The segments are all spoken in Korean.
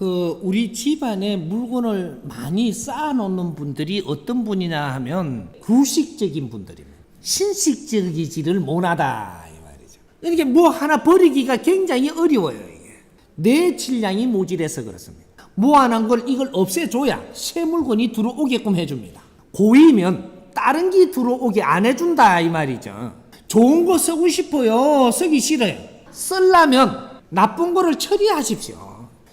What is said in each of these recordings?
그 우리 집안에 물건을 많이 쌓아놓는 분들이 어떤 분이냐 하면 구식적인 분들입니다. 신식적이지를 못하다 이 말이죠. 이렇게 뭐 하나 버리기가 굉장히 어려워요. 이게 내 질량이 모질해서 그렇습니다. 모아놓은 걸 이걸 없애줘야 새 물건이 들어오게끔 해줍니다. 고이면 다른 게 들어오게 안 해준다 이 말이죠. 좋은 거 쓰고 싶어요. 쓰기 싫어요. 쓰려면 나쁜 거를 처리하십시오.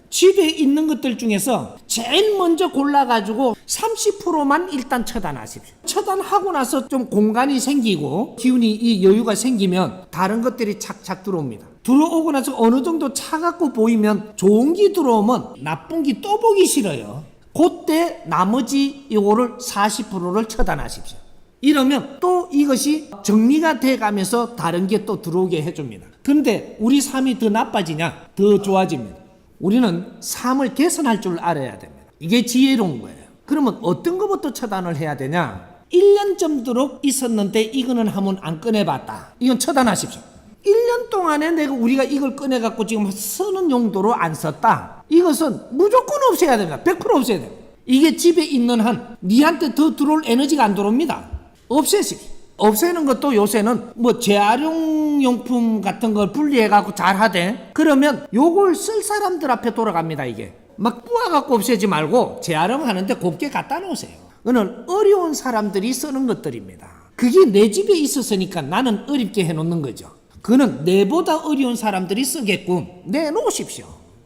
집에 있는 것들 중에서 제일 먼저 골라가지고 30%만 일단 처단하십시오. 처단하고 나서 좀 공간이 생기고 기운이 이 여유가 생기면 다른 것들이 착착 들어옵니다. 들어오고 나서 어느 정도 차갑고 보이면 좋은 기 들어오면 나쁜 기 또 보기 싫어요. 그때 나머지 요거를 40%를 처단하십시오. 이러면 또 이것이 정리가 돼 가면서 다른 게 또 들어오게 해줍니다. 근데 우리 삶이 더 나빠지냐? 더 좋아집니다. 우리는 삶을 개선할 줄 알아야 됩니다. 이게 지혜로운 거예요. 그러면 어떤 것부터 처단을 해야 되냐? 1년 정도록 있었는데 이거는 한번 안 꺼내봤다. 이건 처단하십시오. 1년 동안에 내가 우리가 이걸 꺼내갖고 지금 쓰는 용도로 안 썼다. 이것은 무조건 없애야 됩니다. 100% 없애야 됩니다. 이게 집에 있는 한 니한테 더 들어올 에너지가 안 들어옵니다. 없애시. 없애는 것도 요새는 뭐 재활용용품 같은 걸 분리해갖고 잘 하대. 그러면 요걸 쓸 사람들 앞에 돌아갑니다, 이게. 막 뿌아갖고 없애지 말고 재활용하는데 곱게 갖다 놓으세요. 그는 어려운 사람들이 쓰는 것들입니다. 그게 내 집에 있었으니까 나는 어렵게 해놓는 거죠. 그는 내보다 어려운 사람들이 쓰게끔 내놓으십시오.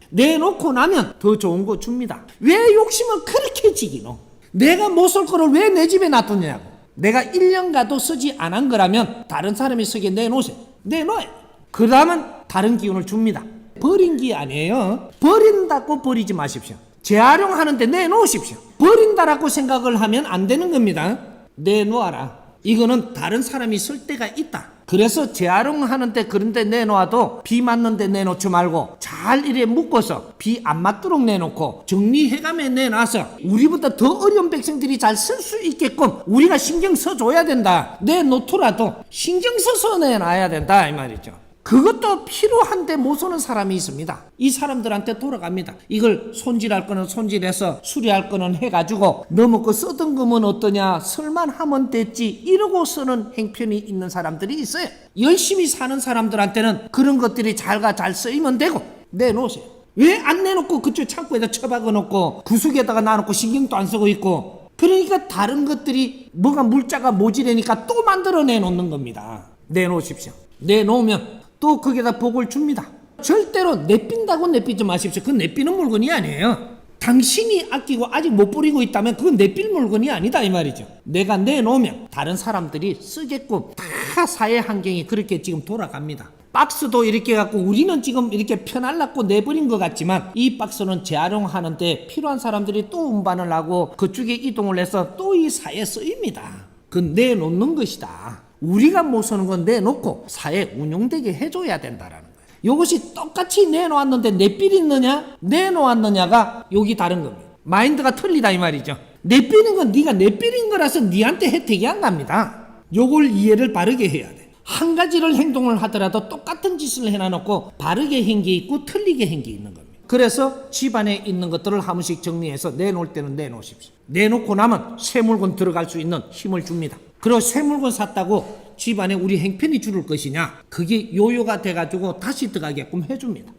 내놓고 나면 더 좋은 거 줍니다. 왜 욕심은 그렇게 지기노? 내가 못 쓸 거를 왜 내 집에 놔두냐고. 내가 1년 가도 쓰지 않은 거라면 다른 사람이 쓰게 내놓으세요. 내놓아요. 그 다음은 다른 기운을 줍니다. 버린 게 아니에요. 버린다고 버리지 마십시오. 재활용하는데 내놓으십시오. 버린다라고 생각을 하면 안 되는 겁니다. 내놓아라. 이거는 다른 사람이 쓸 때가 있다. 그래서 재활용하는 데 그런 데 내놓아도 비 맞는 데 내놓지 말고 잘 이래 묶어서 비 안 맞도록 내놓고 정리해감에 내놔서 우리보다 더 어려운 백성들이 잘 쓸 수 있게끔 우리가 신경 써줘야 된다. 내놓더라도 신경 써서 내놔야 된다 이 말이죠. 그것도 필요한데 못 쓰는 사람이 있습니다. 이 사람들한테 돌아갑니다. 이걸 손질할 거는 손질해서 수리할 거는 해가지고 너무 그 쓰던 거면 어떠냐 설만 하면 됐지 이러고 쓰는 행편이 있는 사람들이 있어요. 열심히 사는 사람들한테는 그런 것들이 잘가 잘 쓰이면 되고 내놓으세요. 왜 안 내놓고 그쪽 창고에다 처박아 놓고 구석에다가 놔놓고 신경도 안 쓰고 있고 그러니까 다른 것들이 뭐가 물자가 모자라니까 또 만들어 내놓는 겁니다. 내놓으십시오. 내놓으면 또 거기다 복을 줍니다. 절대로 내빈다고 내비지 마십시오. 그건 내비는 물건이 아니에요. 당신이 아끼고 아직 못 버리고 있다면 그건 내빌 물건이 아니다 이 말이죠. 내가 내놓으면 다른 사람들이 쓰게끔 다 사회 환경이 그렇게 지금 돌아갑니다. 박스도 이렇게 갖고 우리는 지금 이렇게 편할라고 내버린 것 같지만 이 박스는 재활용하는데 필요한 사람들이 또 운반을 하고 그쪽에 이동을 해서 또 이 사회에 쓰입니다. 그 내놓는 것이다. 우리가 못 쓰는 건 내놓고 사회 운용되게 해줘야 된다라는 거예요. 이것이 똑같이 내놓았는데 내삘 있느냐 내놓았느냐가 여기 다른 겁니다. 마인드가 틀리다 이 말이죠. 내삘인 건 네가 내삘인 거라서 네한테 혜택이 안 갑니다. 요걸 이해를 바르게 해야 돼. 한 가지를 행동을 하더라도 똑같은 짓을 해놔놓고 바르게 한 게 있고 틀리게 한 게 있는 겁니다. 그래서 집안에 있는 것들을 한 번씩 정리해서 내놓을 때는 내놓으십시오. 내놓고 나면 새 물건 들어갈 수 있는 힘을 줍니다. 그리고 새 물건 샀다고 집안에 우리 행편이 줄을 것이냐? 그게 요요가 돼가지고 다시 들어가게끔 해줍니다.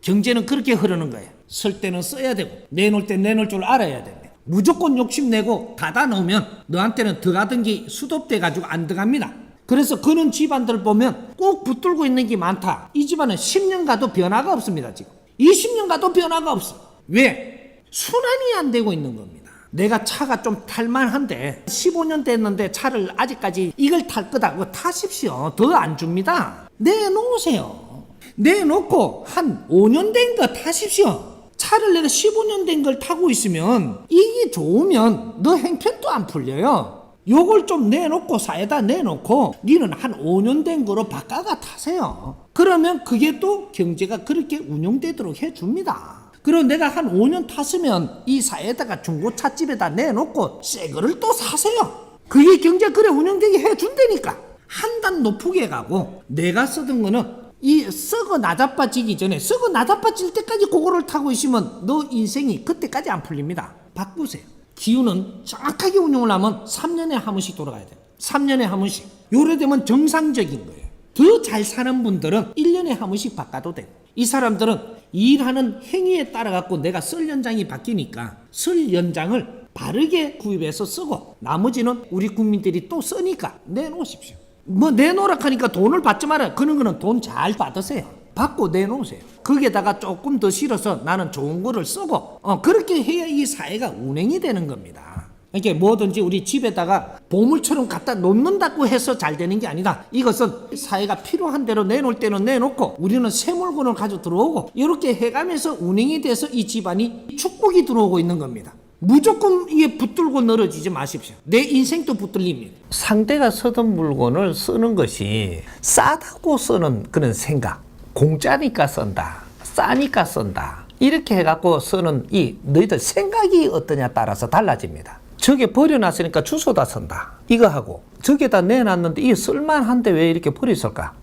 경제는 그렇게 흐르는 거예요. 쓸 때는 써야 되고 내놓을 때 내놓을 줄 알아야 됩니다. 무조건 욕심내고 닫아 놓으면 너한테는 들어가던 게 수도돼 가지고 안 들어갑니다. 그래서 그런 집안들 보면 꼭 붙들고 있는 게 많다. 이 집안은 10년 가도 변화가 없습니다, 지금. 20년 가도 변화가 없어. 왜? 순환이 안 되고 있는 겁니다. 내가 차가 좀 탈만한데 15년 됐는데 차를 아직까지 이걸 탈 거다. 그거 타십시오. 더 안 줍니다. 내놓으세요. 내놓고 한 5년 된 거 타십시오. 차를 내가 15년 된 걸 타고 있으면 이게 좋으면 너 행편도 안 풀려요. 요걸 좀 내놓고 사에다 내놓고 니는 한 5년 된 거로 바꿔가 타세요. 그러면 그게 또 경제가 그렇게 운영되도록 해줍니다. 그리고 내가 한 5년 탔으면 이 사에다가 중고차 집에다 내놓고 새 거를 또 사세요. 그게 경제 그래 운영되게 해준다니까. 한 단 높게 가고 내가 쓰던 거는 이 썩어 나자빠지기 전에 썩어 나자빠질 때까지 그거를 타고 있으면 너 인생이 그때까지 안 풀립니다. 바꾸세요. 기운은 정확하게 운용을 하면 3년에 한 번씩 돌아가야 돼요. 3년에 한 번씩. 요래 되면 정상적인 거예요. 더 잘 사는 분들은 1년에 한 번씩 바꿔도 돼요. 이 사람들은 일하는 행위에 따라 갖고 내가 설 연장이 바뀌니까 설 연장을 바르게 구입해서 쓰고 나머지는 우리 국민들이 또 쓰니까 내놓으십시오. 뭐 내놓으라 하니까 돈을 받지 마라. 그런 거는 돈 잘 받으세요. 받고 내놓으세요. 거기에다가 조금 더 실어서 나는 좋은 거를 쓰고 어, 그렇게 해야 이 사회가 운행이 되는 겁니다. 이렇게 뭐든지 우리 집에다가 보물처럼 갖다 놓는다고 해서 잘 되는 게 아니다. 이것은 사회가 필요한 대로 내놓을 때는 내놓고 우리는 새 물건을 가져 들어오고 이렇게 해가면서 운행이 돼서 이 집안이 축복이 들어오고 있는 겁니다. 무조건 이게 붙들고 늘어지지 마십시오. 내 인생도 붙들립니다. 상대가 쓰던 물건을 쓰는 것이 싸다고 쓰는 그런 생각. 공짜니까 쓴다. 싸니까 쓴다. 이렇게 해갖고 쓰는 이 너희들 생각이 어떠냐 따라서 달라집니다. 저게 버려놨으니까 주소다 쓴다. 이거 하고 저게다 내놨는데 이게 쓸만한데 왜 이렇게 버렸을까?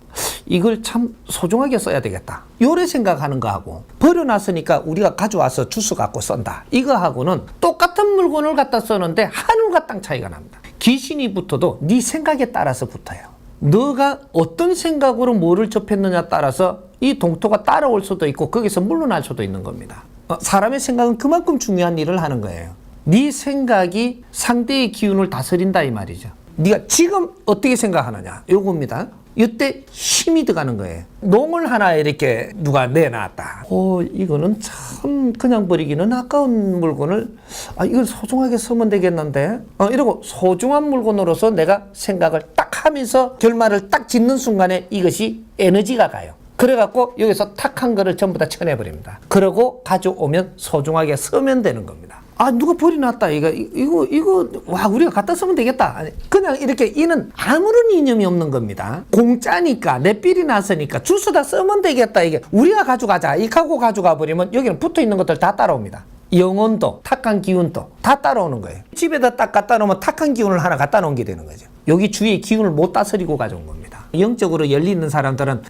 이걸 참 소중하게 써야 되겠다. 요래 생각하는 거하고 버려놨으니까 우리가 가져와서 주스 갖고 쓴다. 이거하고는 똑같은 물건을 갖다 쓰는데 하늘과 땅 차이가 납니다. 귀신이 붙어도 네 생각에 따라서 붙어요. 너가 어떤 생각으로 뭐를 접했느냐 따라서 이 동토가 따라올 수도 있고 거기서 물러날 수도 있는 겁니다. 어, 사람의 생각은 그만큼 중요한 일을 하는 거예요. 네 생각이 상대의 기운을 다스린다 이 말이죠. 네가 지금 어떻게 생각하느냐 요겁니다. 이때 힘이 들어가는 거예요. 농을 하나 이렇게 누가 내놨다. 어, 이거는 참 그냥 버리기는 아까운 물건을 아, 이걸 소중하게 쓰면 되겠는데. 어, 이러고 소중한 물건으로서 내가 생각을 딱 하면서 결말을 딱 짓는 순간에 이것이 에너지가 가요. 그래갖고 여기서 탁한 거를 전부 다 쳐내버립니다. 그러고 가져오면 소중하게 쓰면 되는 겁니다. 아 누가 버려놨다. 이거 이- 이거 이거 와 우리가 갖다 쓰면 되겠다. 그냥 이렇게 이는 아무런 이념이 없는 겁니다. 공짜니까 내 삘이 났으니까 주스다 쓰면 되겠다. 이게 우리가 가져가자. 이 하고 가져가 버리면 여기는 붙어 있는 것들 다 따라옵니다. 영혼도 탁한 기운도 다 따라오는 거예요. 집에다 딱 갖다 놓으면 탁한 기운을 하나 갖다 놓은 게 되는 거죠. 여기 주위에 기운을 못 다스리고 가져온 겁니다 영적으로 열리 있는 사람들은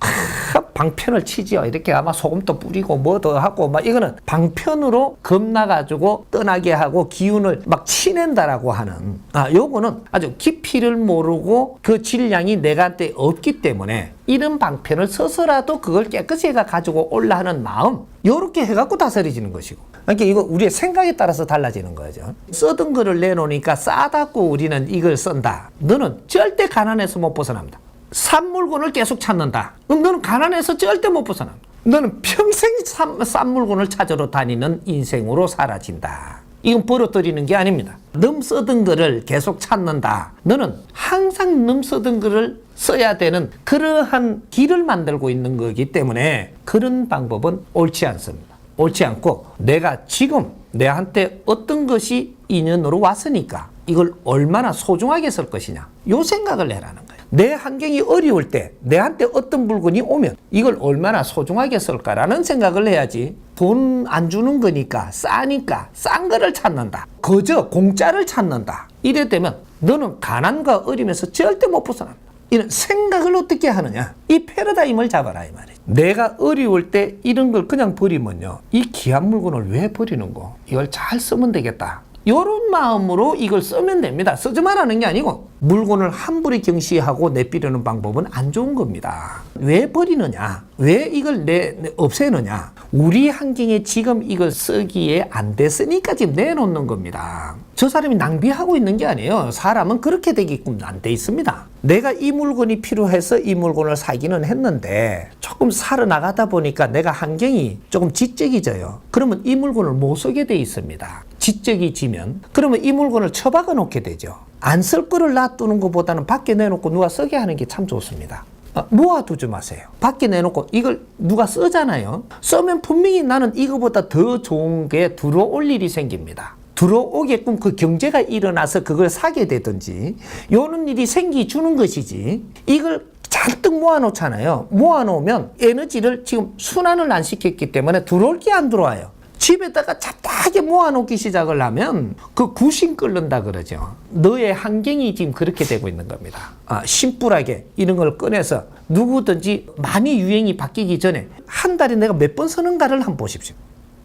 하, 방편을 치지요. 이렇게 아마 소금도 뿌리고 뭐 더 하고 막 이거는 방편으로 겁나가지고 떠나게 하고 기운을 막 치낸다라고 하는 아 요거는 아주 깊이를 모르고 그 질량이 내가한테 없기 때문에 이런 방편을 써서라도 그걸 깨끗이 해가 가지고 올라 하는 마음 요렇게 해갖고 다스려지는 것이고. 그러니까 이거 우리의 생각에 따라서 달라지는 거죠. 쓰던 거를 내놓으니까 싸다고 우리는 이걸 쓴다. 너는 절대 가난해서 못 벗어납니다 싼 물건을 계속 찾는다. 그럼 너는 가난해서 절대 못 벗어나. 너는 평생 싼, 싼 물건을 찾으러 다니는 인생으로 사라진다. 이건 벌어들이는 게 아닙니다. 넘 쓰던 거를 계속 찾는다. 너는 항상 넘 쓰던 거를 써야 되는 그러한 길을 만들고 있는 거기 때문에 그런 방법은 옳지 않습니다. 옳지 않고 내가 지금 내한테 어떤 것이 인연으로 왔으니까 이걸 얼마나 소중하게 쓸 것이냐 요 생각을 해라는. 내 환경이 어려울 때 내한테 어떤 물건이 오면 이걸 얼마나 소중하게 쓸까라는 생각을 해야지 돈 안 주는 거니까 싸니까 싼 거를 찾는다. 거저 공짜를 찾는다. 이래 되면 너는 가난과 어림에서 절대 못 벗어납니다. 이런 생각을 어떻게 하느냐? 이 패러다임을 잡아라 이 말이에요. 내가 어려울 때 이런 걸 그냥 버리면요. 이 귀한 물건을 왜 버리는 거? 이걸 잘 쓰면 되겠다. 이런 마음으로 이걸 쓰면 됩니다. 쓰지 말라는 게 아니고 물건을 함부로 경시하고 내비려는 방법은 안 좋은 겁니다. 왜 버리느냐? 왜 이걸 내, 내- 없애느냐? 우리 환경에 지금 이걸 쓰기에 안 됐으니까 지금 내놓는 겁니다. 저 사람이 낭비하고 있는 게 아니에요. 사람은 그렇게 되게끔 안 돼 있습니다. 내가 이 물건이 필요해서 이 물건을 사기는 했는데 조금 살아나가다 보니까 내가 환경이 조금 지적이져요. 그러면 이 물건을 못 쓰게 돼 있습니다. 지적이 지면 그러면 이 물건을 처박아 놓게 되죠. 안 쓸 거를 놔두는 것보다는 밖에 내놓고 누가 쓰게 하는 게 참 좋습니다. 아, 모아두지 마세요. 밖에 내놓고 이걸 누가 쓰잖아요. 쓰면 분명히 나는 이거보다 더 좋은 게 들어올 일이 생깁니다. 들어오게끔 그 경제가 일어나서 그걸 사게 되든지 요런 일이 생기 주는 것이지 이걸 잔뜩 모아놓잖아요. 모아놓으면 에너지를 지금 순환을 안 시켰기 때문에 들어올 게 안 들어와요. 집에다가 잡다하게 모아놓기 시작을 하면 그 구신 끓는다 그러죠. 너의 환경이 지금 그렇게 되고 있는 겁니다. 아, 심플하게 이런 걸 꺼내서 누구든지 많이 유행이 바뀌기 전에 한 달에 내가 몇번 쓰는가를 한번 보십시오.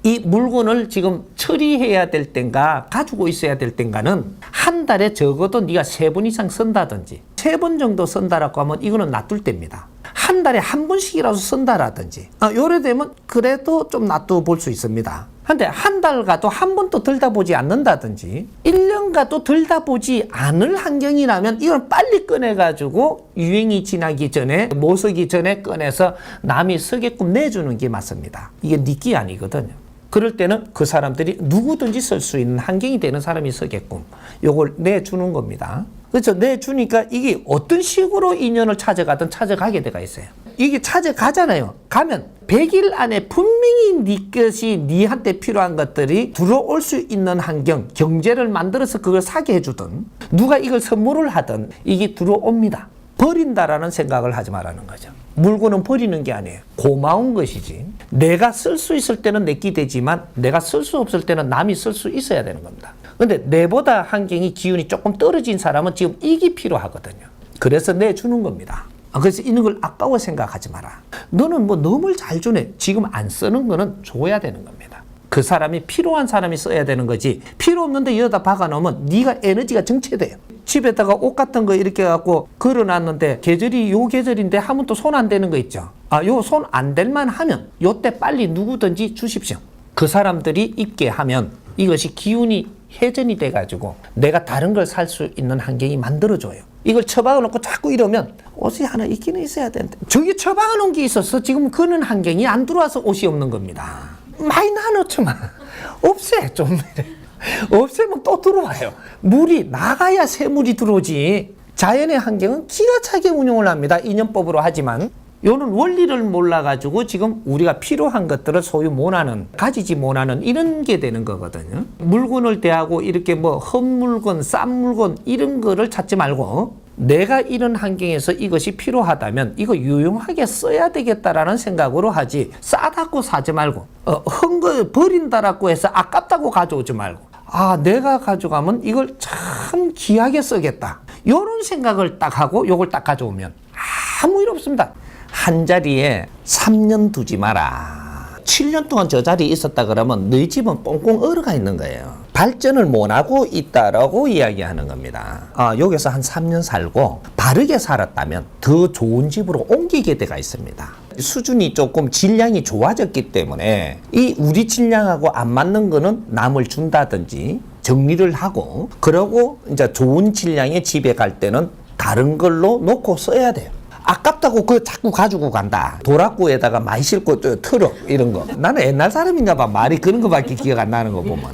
이 물건을 지금 처리해야 될 땐가 가지고 있어야 될 땐가는 한 달에 적어도 네가 세 번 이상 쓴다든지 세 번 정도 쓴다라고 하면 이거는 놔둘 때입니다. 한 달에 한 번씩이라도 쓴다라든지 아, 요래 되면 그래도 좀 놔둬 볼 수 있습니다. 근데 한 달 가도 한 번도 들다 보지 않는다든지 1년 가도 들다 보지 않을 환경이라면 이걸 빨리 꺼내가지고 유행이 지나기 전에 못 쓰기 전에 꺼내서 남이 쓰게끔 내주는 게 맞습니다. 이게 니끼 아니거든요. 그럴 때는 그 사람들이 누구든지 쓸 수 있는 환경이 되는 사람이 쓰게끔 요걸 내주는 겁니다. 그렇죠. 내주니까 이게 어떤 식으로 인연을 찾아가든 찾아가게 돼가 있어요. 이게 찾아가잖아요. 가면 100일 안에 분명히 네 것이 니한테 필요한 것들이 들어올 수 있는 환경, 경제를 만들어서 그걸 사게 해주든 누가 이걸 선물을 하든 이게 들어옵니다. 버린다라는 생각을 하지 말라는 거죠. 물건은 버리는 게 아니에요. 고마운 것이지. 내가 쓸 수 있을 때는 내끼 되지만 내가 쓸 수 없을 때는 남이 쓸 수 있어야 되는 겁니다. 근데 내보다 환경이 기운이 조금 떨어진 사람은 지금 이기 필요하거든요. 그래서 내주는 겁니다. 아, 그래서 이런 걸 아까워 생각하지 마라. 너는 뭐 너무 잘 주네. 지금 안 쓰는 거는 줘야 되는 겁니다. 그 사람이 필요한 사람이 써야 되는 거지. 필요 없는데 여기다 박아 놓으면 네가 에너지가 정체돼요. 집에다가 옷 같은 거 이렇게 갖고 걸어놨는데 계절이 요 계절인데 하면 또 손 안 되는 거 있죠. 아, 요 손 안 될만 하면 요때 빨리 누구든지 주십시오. 그 사람들이 입게 하면 이것이 기운이 회전이 돼가지고 내가 다른 걸 살 수 있는 환경이 만들어져요. 이걸 처박아 놓고 자꾸 이러면 옷이 하나 있기는 있어야 되는데 저기 처박아 놓은 게 있어서 지금 그는 환경이 안 들어와서 옷이 없는 겁니다. 많이 나눴지만 없애 좀 없애면 또 들어와요. 물이 나가야 새물이 들어오지. 자연의 환경은 기가 차게 운용을 합니다. 인연법으로 하지만 요는 원리를 몰라가지고 지금 우리가 필요한 것들을 소유 못하는, 가지지 못하는 이런 게 되는 거거든요. 물건을 대하고 이렇게 뭐 헛물건, 싼 물건 이런 거를 찾지 말고 내가 이런 환경에서 이것이 필요하다면 이거 유용하게 써야 되겠다라는 생각으로 하지. 싸다고 사지 말고 어, 헝거 버린다라고 해서 아깝다고 가져오지 말고. 아 내가 가져가면 이걸 참 귀하게 쓰겠다. 요런 생각을 딱 하고 요걸 딱 가져오면 아무 일 없습니다 한 자리에 3년 두지 마라 7년 동안 저 자리에 있었다 그러면 너희 집은 꽁꽁 얼어가 있는 거예요. 발전을 못하고 있다라고 이야기하는 겁니다. 아, 여기서 한 3년 살고 바르게 살았다면 더 좋은 집으로 옮기게 돼가 있습니다. 수준이 조금 질량이 좋아졌기 때문에 이 우리 질량하고 안 맞는 거는 남을 준다든지 정리를 하고 그러고 이제 좋은 질량의 집에 갈 때는 다른 걸로 놓고 써야 돼요. 아깝다고 그거 자꾸 가지고 간다. 도락구에다가 많이 싣고 저 트럭 이런 거. 나는 옛날 사람인가 봐. 말이 그런 거밖에 기억 안 나는 거 보면.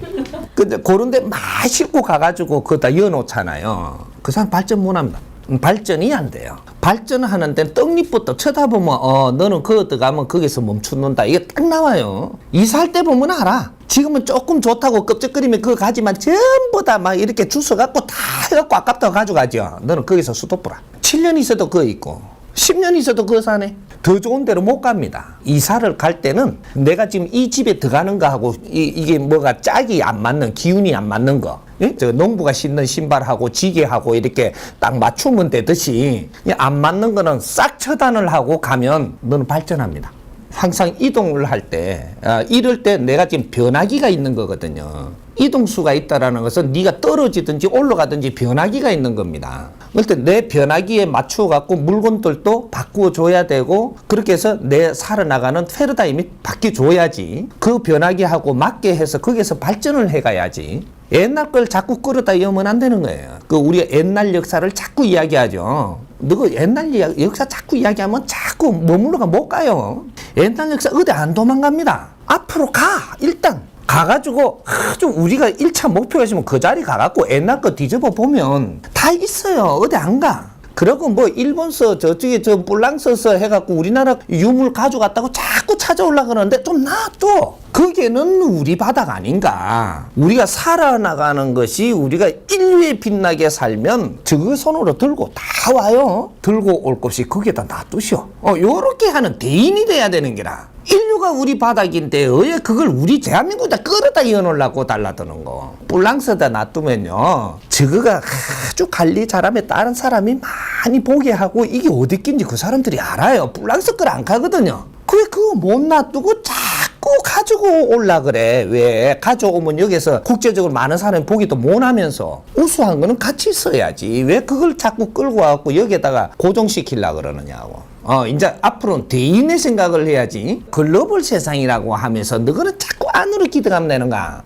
근데 그런데 많이 싣고 가가지고 그거 다 여놓잖아요. 그 사람 발전 못 합니다. 음, 발전이 안 돼요. 발전하는 데는 떡잎부터 쳐다보면 어 너는 그거 들어가면 거기서 멈추는다. 이게 딱 나와요. 이사할 때 보면 알아. 지금은 조금 좋다고 껍적거리면 그거 가지만 전부 다 막 이렇게 주워 갖고 다 해갖고 아깝다고 가져가죠. 너는 거기서 수도 뿌라. 7년 있어도 그거 있고 10년 있어도 그거 사네. 더 좋은 데로 못 갑니다. 이사를 갈 때는 내가 지금 이 집에 들어가는 거 하고 이, 게 뭐가 짝이 안 맞는 기운이 안 맞는 거. 예? 저 농부가 신는 신발하고 지게하고 이렇게 딱 맞추면 되듯이 안 맞는 거는 싹 처단을 하고 가면 너는 발전합니다. 항상 이동을 할 때, 아, 이럴 때 내가 지금 변화기가 있는 거거든요. 이동수가 있다라는 것은 네가 떨어지든지 올라가든지 변화기가 있는 겁니다. 때내 변화기에 맞추어 갖고 물건들도 바꾸어 줘야 되고 그렇게 해서 내 살아나가는 패러다임이 바뀌어 줘야지. 그 변화기하고 맞게 해서 거기서 발전을 해 가야지. 옛날 걸 자꾸 끌어다 여면 안 되는 거예요. 그 우리가 옛날 역사를 자꾸 이야기하죠. 너가 옛날 역사 자꾸 이야기하면 자꾸 머물러가 못 가요. 옛날 역사 어디 안 도망갑니다. 앞으로 가 일단 가가지고 아주 우리가 1차 목표가 있으면 그 자리 가갖고 옛날 거 뒤집어 보면 다 있어요. 어디 안 가. 그러고 뭐 일본서 저쪽에 저 뿔랑서서 해갖고 우리나라 유물 가져갔다고 자꾸 찾아올라 그러는데 좀 놔둬. 거기에는 우리 바닥 아닌가. 우리가 살아나가는 것이 우리가 인류에 빛나게 살면 저거 손으로 들고 다 와요. 들고 올 것이 거기에다 놔두시오. 어, 요렇게 하는 대인이 돼야 되는 게라. 인류가 우리 바닥인데 왜 그걸 우리 대한민국에다 끌어다 이어놓으려고 달라드는 거. 뿔랑서다 놔두면요. 저거가 아주 관리 잘하면 다른 사람이 많이 보게 하고 이게 어디 낀지 그 사람들이 알아요. 뿔랑서 끌안 가거든요. 왜 그거 못 놔두고 자꾸 가지고 올라 그래. 왜? 가져오면 여기서 국제적으로 많은 사람이 보기도 못하면서 우수한 거는 같이 써야지. 왜 그걸 자꾸 끌고 와갖고 여기에다가 고정시키려 그러느냐고. 어, 이제 앞으로는 대인의 생각을 해야지. 글로벌 세상이라고 하면서 너거는 자꾸 안으로 기대감 내는가.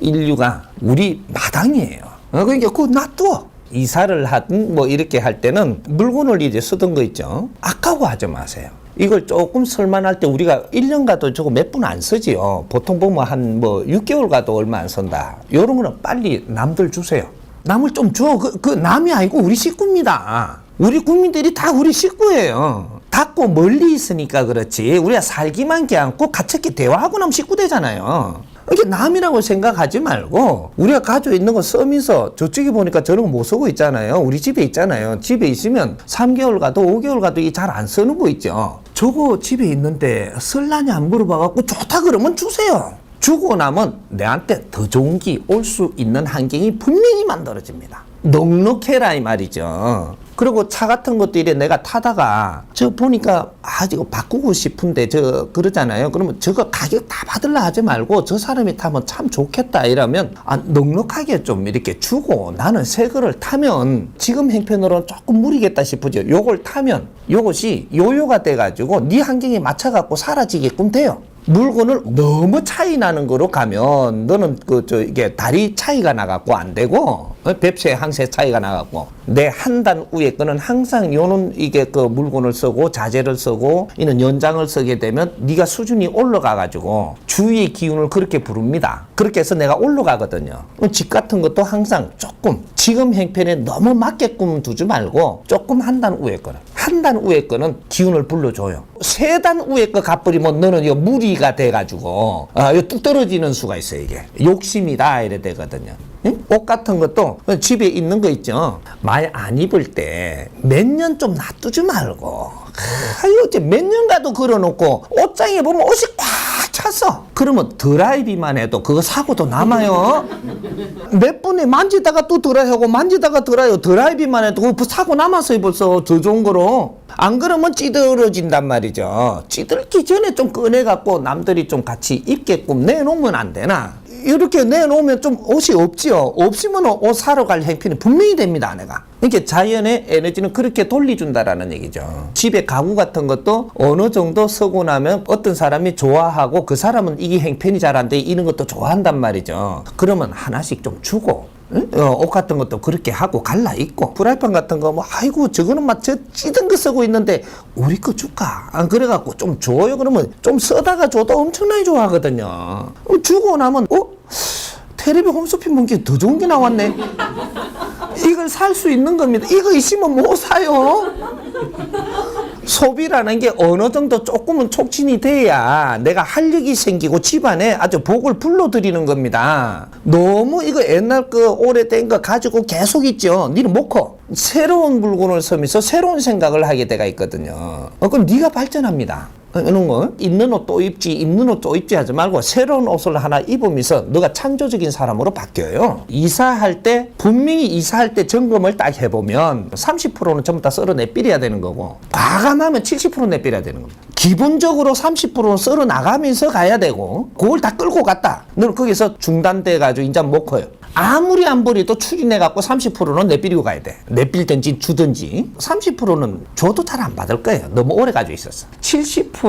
인류가 우리 마당이에요. 어, 그러니까 그거 놔둬. 이사를 하든 뭐 이렇게 할 때는 물건을 이제 쓰던 거 있죠. 아까워하지 마세요. 이걸 조금 쓸만할 때 우리가 1년 가도 저거 몇 분 안 쓰지요. 보통 보면 한 뭐 6개월 가도 얼마 안 쓴다. 요런 거는 빨리 남들 주세요. 남을 좀 줘. 그, 그 남이 아니고 우리 식구입니다. 우리 국민들이 다 우리 식구예요. 닫고 멀리 있으니까 그렇지. 우리가 살기만 껴안고 갇혔기 대화하고 나면 식구 되잖아요. 이게 남이라고 생각하지 말고 우리가 가지고 있는 거 쓰면서 저쪽에 보니까 저런 거 못 쓰고 있잖아요. 우리 집에 있잖아요. 집에 있으면 3개월 가도 5개월 가도 이 잘 안 쓰는 거 있죠. 저거 집에 있는데 쓸라냐 안 물어봐갖고 좋다 그러면 주세요. 주고 나면 내한테 더 좋은 게 올 수 있는 환경이 분명히 만들어집니다. 넉넉해라 이 말이죠. 그리고 차 같은 것도 이래 내가 타다가 저 보니까 아 이거 바꾸고 싶은데 저 그러잖아요. 그러면 저거 가격 다 받을라 하지 말고 저 사람이 타면 참 좋겠다 이러면 아 넉넉하게 좀 이렇게 주고 나는 새 거를 타면 지금 형편으로는 조금 무리겠다 싶으죠. 요걸 타면 요것이 요요가 돼가지고 네 환경에 맞춰갖고 사라지게끔 돼요. 물건을 너무 차이 나는 거로 가면 너는 그 저 이게 다리 차이가 나갖고 안 되고 어, 뱁새 항세 차이가 나갖고 내 한 단 위에 거는 항상 요는 이게 그 물건을 쓰고 자재를 쓰고 이는 연장을 쓰게 되면 네가 수준이 올라가 가지고 주위의 기운을 그렇게 부릅니다. 그렇게 해서 내가 올라가거든요. 집 같은 것도 항상 조금 지금 형편에 너무 맞게끔 두지 말고 조금 한 단 위에 거는 한 단 위에 거는 기운을 불러줘요. 세 단 위에 거 갚으리면 너는 이 무리가 돼가지고 아, 이거 뚝 떨어지는 수가 있어 요 이게 욕심이다 이래 되거든요. 응? 옷 같은 것도 집에 있는 거 있죠. 많이 안 입을 때 몇 년 좀 놔두지 말고 아유 어째 몇년 가도 걸어놓고 옷장에 보면 옷이 꽉 찼어. 그러면 드라이비만 해도 그거 사고도 남아요. 몇 분에 만지다가 또 드라이하고 만지다가 드라이하고 드라이비만 해도 그거 사고 남았어요 벌써 더 좋은 거로. 안 그러면 찌들어진단 말이죠. 찌들기 전에 좀 꺼내갖고 남들이 좀 같이 입게끔 내놓으면 안 되나? 이렇게 내놓으면 좀 옷이 없지요. 없으면 옷 사러 갈 행편이 분명히 됩니다, 내가. 이렇게 자연의 에너지는 그렇게 돌려준다라는 얘기죠. 집에 가구 같은 것도 어느 정도 쓰고 나면 어떤 사람이 좋아하고 그 사람은 이게 행편이 잘 안 돼. 이런 것도 좋아한단 말이죠. 그러면 하나씩 좀 주고 응? 어, 옷 같은 것도 그렇게 하고 갈라 입고 프라이팬 같은 거 뭐 아이고 저거는 막저 찌든 거 쓰고 있는데 우리 거 줄까 안 그래갖고 좀 줘요 그러면 좀 쓰다가 줘도 엄청나게 좋아하거든요 어, 주고 나면 어 테레비 홈쇼핑 본게 더 좋은 게 나왔네 이걸 살 수 있는 겁니다 이거 있으면 못 사요 소비라는 게 어느 정도 조금은 촉진이 돼야 내가 활력이 생기고 집안에 아주 복을 불러들이는 겁니다. 너무 이거 옛날 그 오래된 거 가지고 계속 있죠. 니는 못 커. 새로운 물건을 쓰면서 새로운 생각을 하게 돼가 있거든요. 어, 그럼 네가 발전합니다. 거 있는 옷 또 입지 입는 옷 또 입지 하지 말고 새로운 옷을 하나 입으면서 너가 창조적인 사람으로 바뀌어요 이사할 때 분명히 이사할 때 점검을 딱 해보면 30%는 전부 다 썰어 내삐려야 되는 거고 과감하면 70% 내삐려야 되는 겁니다 기본적으로 30%는 썰어 나가면서 가야 되고 그걸 다 끌고 갔다 너는 거기서 중단돼 가지고 이제 못 커요 아무리 안 버려도 추진해 갖고 30%는 내비리고 가야 돼. 내빌든지 주든지 30%는 줘도 잘 안 받을 거예요. 너무 오래 가지고 있었어. 70%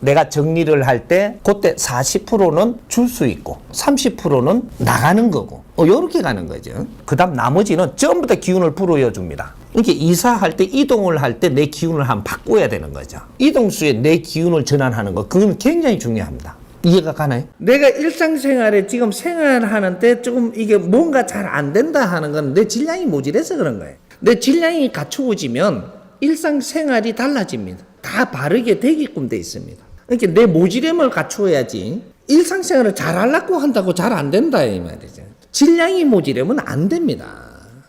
내가 정리를 할 때 그때 40%는 줄 수 있고 30%는 나가는 거고 어, 요렇게 가는 거죠. 그 다음 나머지는 전부 다 기운을 불어여 줍니다. 이렇게 이사할 때 이동을 할 때 내 기운을 한번 바꿔야 되는 거죠. 이동수에 내 기운을 전환하는 거 그건 굉장히 중요합니다. 이해가 가나요? 내가 일상생활에 지금 생활하는데 조금 이게 뭔가 잘 안 된다 하는 건 내 질량이 모질해서 그런 거예요. 내 질량이 갖추어지면 일상생활이 달라집니다. 다 바르게 되게끔 돼 있습니다. 그러니까 내 모질함을 갖추어야지 일상생활을 잘 하려고 한다고 잘 안 된다 이 말이죠. 질량이 모질하면 안 됩니다.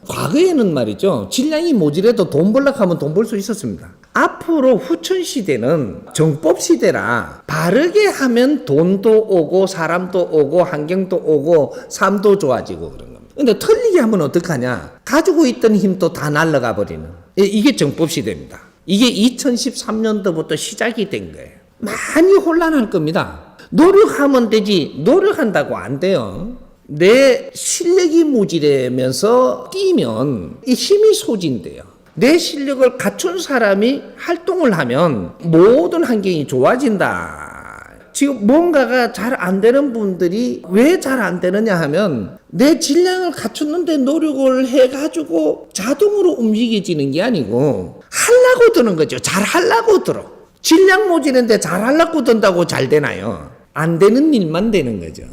과거에는 말이죠. 질량이 모질해도 돈 벌려고 하면 돈 벌 수 있었습니다. 앞으로 후천 시대는 정법 시대라 바르게 하면 돈도 오고 사람도 오고 환경도 오고 삶도 좋아지고 그런 겁니다. 근데 틀리게 하면 어떡하냐? 가지고 있던 힘도 다 날아가 버리는. 이- 이게 정법 시대입니다. 이게 2013년도부터 시작이 된 거예요. 많이 혼란할 겁니다. 노력하면 되지. 노력한다고 안 돼요. 내 실력이 모자라면서 뛰면 이 힘이 소진돼요. 내 실력을 갖춘 사람이 활동을 하면 모든 환경이 좋아진다. 지금 뭔가가 잘 안 되는 분들이 왜 잘 안 되느냐 하면 내 질량을 갖췄는데 노력을 해가지고 자동으로 움직여지는 게 아니고 하려고 드는 거죠. 잘 하려고 들어. 질량 모지는데 잘 하려고 든다고 잘 되나요? 안 되는 일만 되는 거죠.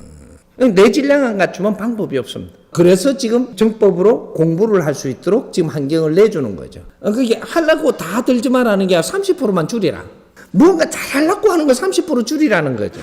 내 질량 안 갖추면 방법이 없습니다. 그래서 지금 정법으로 공부를 할 수 있도록 지금 환경을 내주는 거죠. 어, 그게 하려고 다 들지만 하는 게 30%만 줄이라. 뭔가 잘 하려고 하는 거 30% 줄이라는 거죠.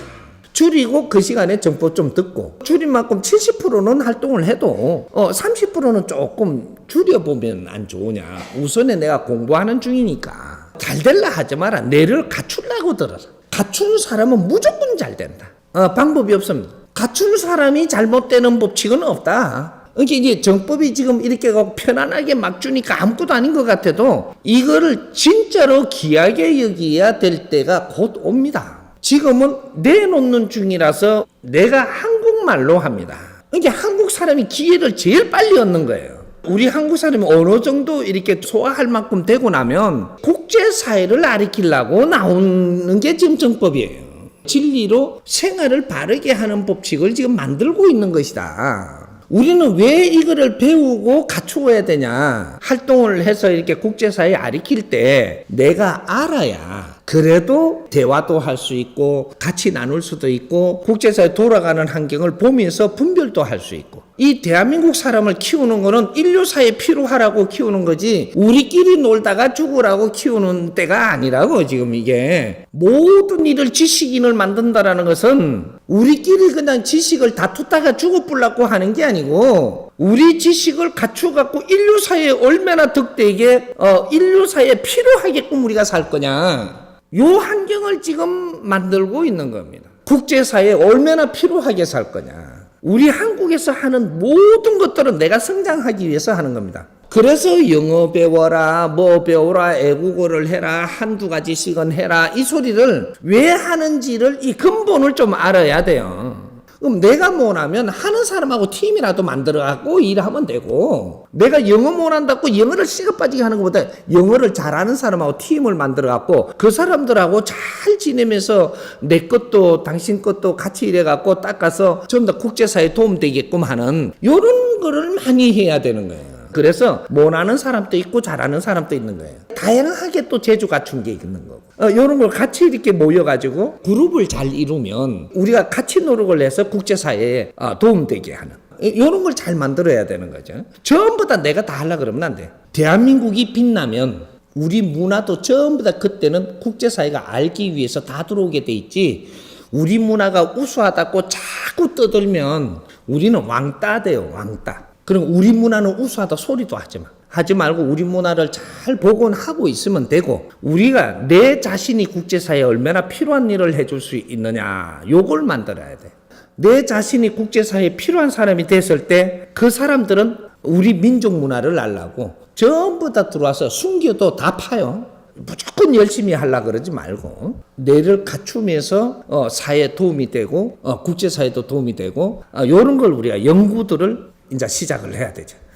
줄이고 그 시간에 정보 좀 듣고 줄인 만큼 70%는 활동을 해도 어 30%는 조금 줄여보면 안 좋으냐. 우선에 내가 공부하는 중이니까 잘 될라 하지 마라. 내를 갖추려고 들어라. 갖추는 사람은 무조건 잘 된다. 어, 방법이 없습니다. 갖춘 사람이 잘못되는 법칙은 없다. 이게 이제 정법이 지금 이렇게 편안하게 막 주니까 아무것도 아닌 것 같아도 이거를 진짜로 귀하게 여기야 될 때가 곧 옵니다. 지금은 내놓는 중이라서 내가 한국말로 합니다. 이게 한국 사람이 기회를 제일 빨리 얻는 거예요. 우리 한국 사람이 어느 정도 이렇게 소화할 만큼 되고 나면 국제사회를 아리키려고 나오는 게 지금 정법이에요. 진리로 생활을 바르게 하는 법칙을 지금 만들고 있는 것이다. 우리는 왜 이거를 배우고 갖추어야 되냐? 활동을 해서 이렇게 국제사회에 아리킬 때 내가 알아야 그래도 대화도 할 수 있고 같이 나눌 수도 있고 국제사회 돌아가는 환경을 보면서 분별도 할 수 있고 이 대한민국 사람을 키우는 거는 인류사에 필요하라고 키우는 거지 우리끼리 놀다가 죽으라고 키우는 때가 아니라고 지금 이게 모든 일을 지식인을 만든다라는 것은 우리끼리 그냥 지식을 다투다가 죽어불라고 하는 게 아니고 우리 지식을 갖추갖고 인류사에 얼마나 덕되게 어, 인류사에 필요하게끔 우리가 살 거냐 요 환경을 지금 만들고 있는 겁니다. 국제사회에 얼마나 필요하게 살 거냐. 우리 한국에서 하는 모든 것들은 내가 성장하기 위해서 하는 겁니다. 그래서 영어 배워라, 뭐 배워라, 애국어를 해라, 한두 가지씩은 해라, 이 소리를 왜 하는지를 이 근본을 좀 알아야 돼요. 그럼 내가 못하면 하는 사람하고 팀이라도 만들어갖고 일하면 되고 내가 영어 못한다고 영어를 시가 빠지게 하는 것보다 영어를 잘하는 사람하고 팀을 만들어갖고 그 사람들하고 잘 지내면서 내 것도 당신 것도 같이 일해갖고 닦아서 전부 다 국제사회에 도움되게끔 하는 이런 거를 많이 해야 되는 거예요. 그래서 못하는 사람도 있고 잘하는 사람도 있는 거예요. 다양하게 또 재주 갖춘 게 있는 거고. 어, 이런 걸 같이 이렇게 모여가지고 그룹을 잘 이루면 우리가 같이 노력을 해서 국제사회에 어, 도움되게 하는. 이런 걸 잘 만들어야 되는 거죠. 전부 다 내가 다 하려 그러면 안 돼. 대한민국이 빛나면 우리 문화도 전부 다 그때는 국제사회가 알기 위해서 다 들어오게 돼 있지. 우리 문화가 우수하다고 자꾸 떠들면 우리는 왕따 돼요, 왕따. 그럼 우리 문화는 우수하다 소리도 하지 마. 하지 말고 우리 문화를 잘 복원하고 있으면 되고 우리가 내 자신이 국제사회에 얼마나 필요한 일을 해줄 수 있느냐 요걸 만들어야 돼. 내 자신이 국제사회에 필요한 사람이 됐을 때 그 사람들은 우리 민족 문화를 알라고 전부 다 들어와서 숨겨도 다 파요. 무조건 열심히 하려 그러지 말고 뇌를 갖추면서 어, 사회에 도움이 되고 어, 국제사회도 도움이 되고 어, 이런 걸 우리가 연구들을 이제 시작을 해야 되죠.